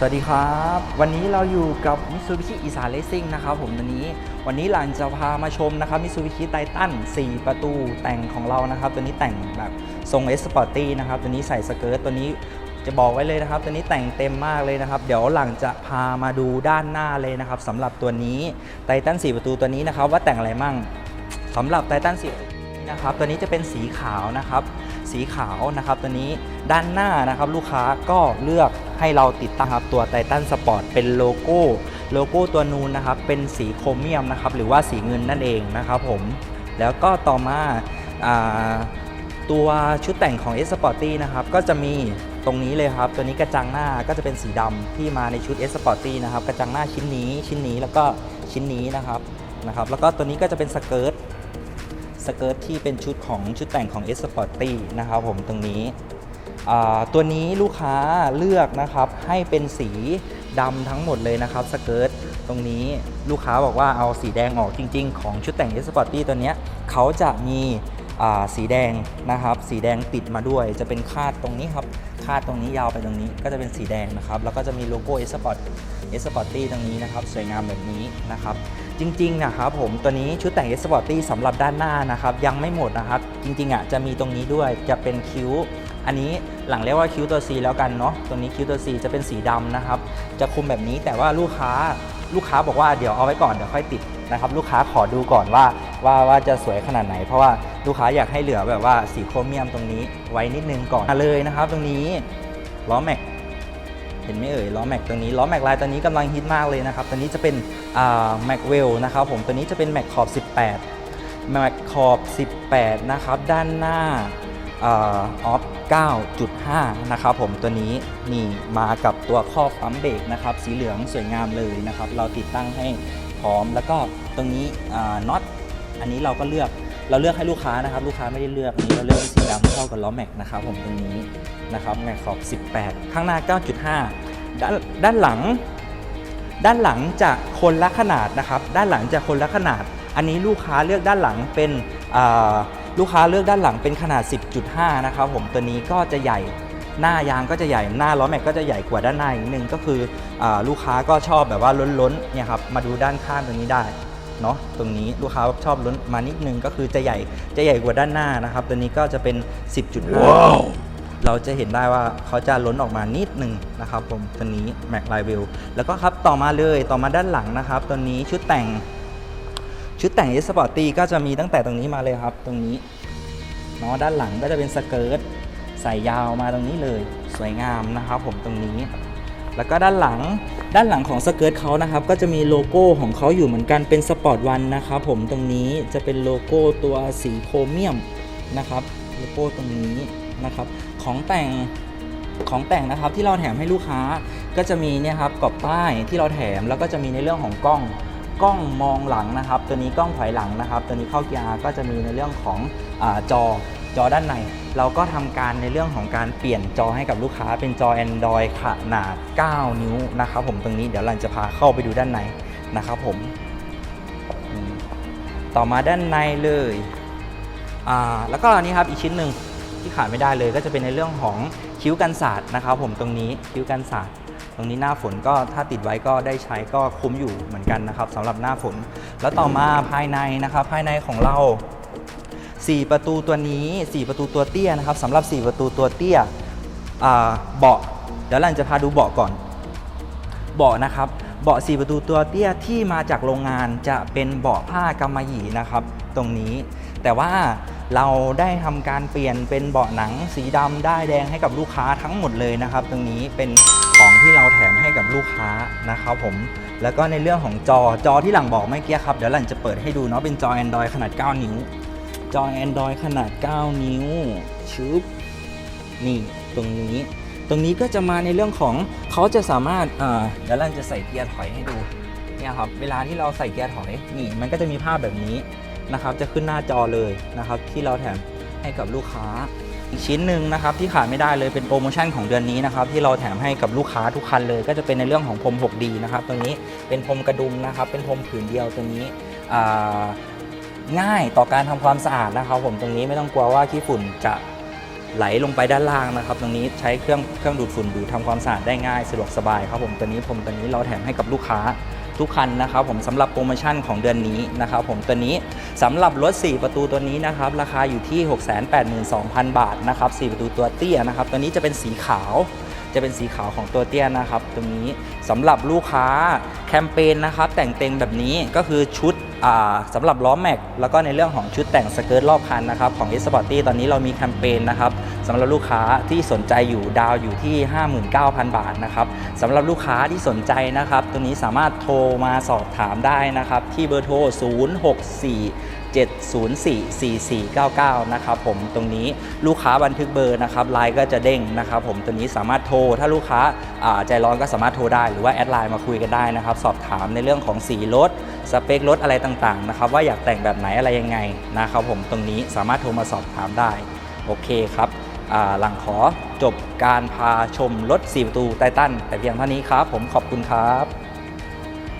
สวัสดีครับ วันนี้เราอยู่กับ Mitsubishi อีสานเลสซิ่งนะครับผมวันนี้ วันนี้หลังจะพามาชมนะครับ Mitsubishi Titan 4 ประตูแต่งของเรานะครับ ตัวนี้แต่งแบบทรง S Sporty นะครับ ตัวนี้ใส่สเกิร์ตตัวนี้จะบอกไว้เลยนะครับ ตัวนี้แต่งเต็มมากเลยนะครับ เดี๋ยวหลังจะพามาดูด้านหน้าเลยนะครับสำหรับตัวนี้ Titan 4 ประตูตัวนี้นะครับ ว่าแต่งอะไรมั่งสำหรับ Titan 4นะครับตัวนี้จะเป็นสีขาวนะครับ สีขาวนะครับตัวนี้ด้านหน้านะครับลูกค้าก็เลือกให้เราติดตั้งครับตัวไททันสปอร์ตเป็นโลโก้ โลโก้ตัวนูนนะครับเป็นสีโครเมียมนะครับหรือว่าสีเงินนั่นเองนะครับผมแล้วก็ต่อมาอตัวชุดแต่งของ S Sporty นะครับก็จะมีตรงนี้เลยครับ ตัวนี้กระจังหน้าก็จะเป็นสีดำที่มาในชุด S Sporty นะครับกระจังหน้าชิ้นนี้ชิ้นนี้แล้วก็ชิ้นนี้นะครับนะครับแล้วก็ตัวนี้ก็จะเป็นสเกิร์ต สเกิร์ตที่เป็นชุดของชุดแต่งของ S Sporty นะครับผมตรงนี้ ตัวนี้ลูกค้าเลือกนะครับให้เป็นสีดำทั้งหมดเลยนะครับสเกิร์ตตรงนี้ลูกค้าบอกว่าเอาสีแดงออกจริง ๆ ของชุดแต่ง S Sporty ตัวนี้เขาจะมีสีแดงนะครับ สีแดงติดมาด้วย จะเป็นคาดตรงนี้ครับ คาดตรงนี้ยาวไปตรงนี้ก็จะเป็นสีแดงนะครับ แล้วก็จะมีโลโก้ S Sport S Sporty ตรงนี้นะครับ สวยงามแบบนี้นะครับ จริงๆนะครับผมตัวนี้ชุดแต่ง S Sporty สำหรับด้านหน้านะครับยังไม่หมดนะครับจริงๆอะจะมีตรงนี้ด้วยจะเป็นคิ้ว อันนี้หลังเรียกว่าคิ้วตัว C แล้วกันเนาะตัวนี้คิ้วตัว C จะเป็นสีดำนะครับจะคุมแบบนี้แต่ว่าลูกค้าลูกค้าบอกว่าเดี๋ยวเอาไว้ก่อนเดี๋ยวค่อยติดนะครับลูกค้าขอดูก่อนว่าว่าว่าจะสวยขนาดไหน เพราะว่าลูกค้าอยากให้เหลือแบบว่าสีโครเมียมตรงนี้ไว้นิดนึงก่อนมาเลยนะครับ ตรงนี้ล้อแม็กเห็นไหมเอ่ยล้อแม็กตัวนี้ล้อแม็กลายตัวนี้กำลังฮิตมากเลยนะครับตัวนี้จะเป็น แม็กเวลนะครับผมตัวนี้จะเป็นแม็กขอบ18แม็กขอบ18 นะครับ ด้านหน้าออฟ9.5 นะครับผมตัวนี้นี่มากับตัวข้อบปั๊มเบรกนะครับ สีเหลืองสวยงามเลยนะครับ เราติดตั้งให้พร้อมแล้วก็ตรงนี้น็อตอันนี้เราก็เลือกเราเลือกให้ลูกค้านะครับ ลูกค้าไม่ได้เลือกอันนี้เราเลือกสีดำเข้ากับล้อแม็กนะครับผมตรงนี้นะครับแม็กขอบ 18 ข้างหน้า 9.5 ด้านด้านหลัง ด้านหลังจะคนละขนาดนะครับ ด้านหลังจะคนละขนาด อันนี้ลูกค้าเลือกด้านหลังเป็นลูกค้าเลือกด้านหลังเป็นขนาด 10.5 นะครับผมตัวนี้ก็จะใหญ่หน้ายางก็จะใหญ่หน้าล้อแม็กก็จะใหญ่กว่าด้านหน้าอีกนิดนึงก็คืออลูกค้าก็ชอบแบบว่าล้นๆเนี่ยครับมาดูด้านข้างตรงนี้ได้เนาะตรงนี้ลูกค้าชอบล้นมานิดนึงก็คือจะใหญ่จะใหญ่กว่าด้านหน้านะครับ ตัวนี้ก็จะเป็น 10.5 เราจะเห็นได้ว่าเขาจะล้นออกมานิดหนึ่งนะครับผมตัวนี้ Mac l i v e l แล้วก็ครับต่อมาเลยต่อมาด้านหลังนะครับ ตัวนี้ชุดแต่ง ชุดแต่ง S Sporty ก็จะมีตั้งแต่ตรงนี้มาเลยครับ ตรงนี้เนาะด้านหลังก็จะเป็นสเกิร์ตใส่ยาวมาตรงนี้เลย สวยงามนะครับผมตรงนี้ แล้วก็ด้านหลังด้านหลังของสเกิร์ตเขานะครับ ก็จะมีโลโก้ของเขาอยู่เหมือนกันเป็นสปอร์ตวันนะครับผมตรงนี้จะเป็นโลโก้ตัวสีโครเมียมนะครับโลโก้ตรงนี้นะครับ ของแต่งของแต่งนะครับที่เราแถมให้ลูกค้าก็จะมีเนี่ยครับกรอบป้ายที่เราแถมแล้วก็จะมีในเรื่องของกล้องกล้องมองหลังนะครับ ตัวนี้กล้องถอยหลังนะครับ ตัวนี้เข้าเกียร์ก็จะมีในเรื่องของอจอจอด้านใน เราก็ทำการในเรื่องของการเปลี่ยนจอให้กับลูกค้าเป็นจอ Android ขนาด 9 นิ้วนะครับ ผมตรงนี้เดี๋ยวเราจะพาเข้าไปดูด้านในนะครับผม ต่อมาด้านในเลย แล้วก็อันนี้ครับอีกชิ้นหนึ่ง ที่ขาดไม่ได้เลย ก็จะเป็นในเรื่องของคิ้วกันศาสตร์นะครับผมตรงนี้คิ้วกันศาสตร์ตรงนี้หน้าฝนก็ถ้าติดไว้ก็ได้ใช้ก็คุ้มอยู่เหมือนกันนะครับสำหรับหน้าฝน แล้วต่อมาภายในนะครับภายในของเรา 4 ประตูตัวนี้ 4 ประตูตัวเตี้ยนะครับสำหรับ 4 ประตูตัวเตี้ยเบาะเดี๋ยวเราจะพาดูเบาะก่อน เบาะนะครับเบาะ 4 ประตูตัวเตี้ยที่มาจากโรงงานจะเป็นเบาะผ้ากำมะหยี่นะครับ ตรงนี้แต่ว่า เราได้ทำการเปลี่ยนเป็นเบาะหนังสีดำได้ายแดงให้กับลูกค้าทั้งหมดเลยนะครับ ตรงนี้เป็นของที่เราแถมให้กับลูกค้านะครับผม แล้วก็ในเรื่องของจอจอที่หลังบอกเมื่อกี้ครับ เดี๋ยวหลังจะเปิดให้ดูเนาะเป็นจอ Android ขนาด 9 นิ้ว จอ Android ขนาด 9 นิ้วชุบนี่ตรงนี้ ตรงนี้ก็จะมาในเรื่องของเขาจะสามารถอ่าเดี๋ยวเราจะใส่เกียร์ถอยให้ดูเนี่ยครับเวลาที่เราใส่เกียร์ถอยนี่มันก็จะมีภาพแบบนี้ นะครับ จะขึ้นหน้าจอเลยนะครับ ที่เราแถมให้กับลูกค้า อีกชิ้นหนึ่งนะครับที่ขาดไม่ได้เลยเป็นโปรโมชั่นของเดือนนี้นะครับ ที่เราแถมให้กับลูกค้าทุกคันเลย ก็จะเป็นในเรื่องของพรม 6D นะครับ ตัวนี้เป็นพรมกระดุมนะครับ เป็นพรมผืนเดียวตัวนี้ง่ายต่อการทำความสะอาดนะครับ ผมตรงนี้ไม่ต้องกลัวว่าขี้ฝุ่นจะไหลลงไปด้านล่างนะครับ ตรงนี้ใช้เครื่องเครื่องดูดฝุ่นดูดทำความสะอาดได้ง่ายสะดวกสบายครับผมตัวนี้ผมตัวนี้เราแถมให้กับลูกค้า ทุกคันนะครับผมสำหรับโปรโมชั่นของเดือนนี้นะครับผมตัวนี้สำหรับรถ 4 ประตูตัวนี้นะครับราคาอยู่ที่ 682,000 บาทนะครับ4ประตูตัวเตี้ยนะครับตัวนี้จะเป็นสีขาวจะเป็นสีขาวของตัวเตี้ยนะครับตรงนี้ สำหรับลูกค้าแคมเปญนะครับแต่งเต็งแบบนี้ก็คือชุดสำหรับล้อแม็ก แล้วก็ในเรื่องของชุดแต่งสเกิร์ตรอบคันนะครับของ e s p o r t y ตอนนี้เรามีแคมเปญนะครับสำหรับลูกค้าที่สนใจอยู่ดาวอยู่ที่ 59,000 บาทนะครับสำหรับลูกค้าที่สนใจนะครับตรงนี้สามารถโทรมาสอบถามได้นะครับที่เบอร์โทร 064 7044499 นะครับผมตรงนี้ลูกค้าบันทึกเบอร์นะครับไลน์ก็จะเด้งนะครับผมตัวนี้สามารถโทรถ้าลูกค้าใจร้อนก็สามารถโทรได้รือว่าแอดไลน์มาคุยกันได้นะครับ สอบถามในเรื่องของสีรถ สเปครถอะไรต่างๆนะครับ ว่าอยากแต่งแบบไหนอะไรยังไงนะครับผมตรงนี้สามารถโทรมาสอบถามได้ โอเคครับหลังขอจบการพาชมรถ4ประตูไททันแต่เพียงเท่านี้ครับ ผมขอบคุณครับ